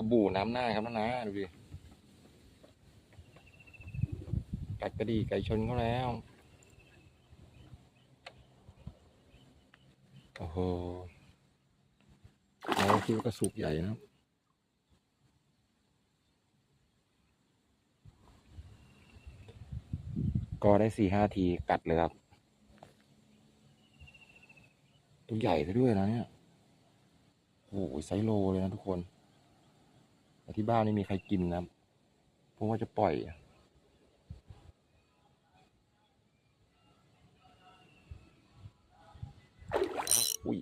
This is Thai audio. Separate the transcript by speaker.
Speaker 1: าบู่น้ำหน้าครับนะดูดิกัดกระดีไก่ชนเขาแล้ว โอ้โหเราคิดว่ากระสุกใหญ่นะก็ได้สี่ห้าทีกัดเลยครับ ตัวใหญ่ซะด้วยนะเนี่ย โอ้โหไซโลเลยนะทุกคน แต่ที่บ้านไม่มีใครกินนะครับเพราะว่าจะปล่อย อุ้ย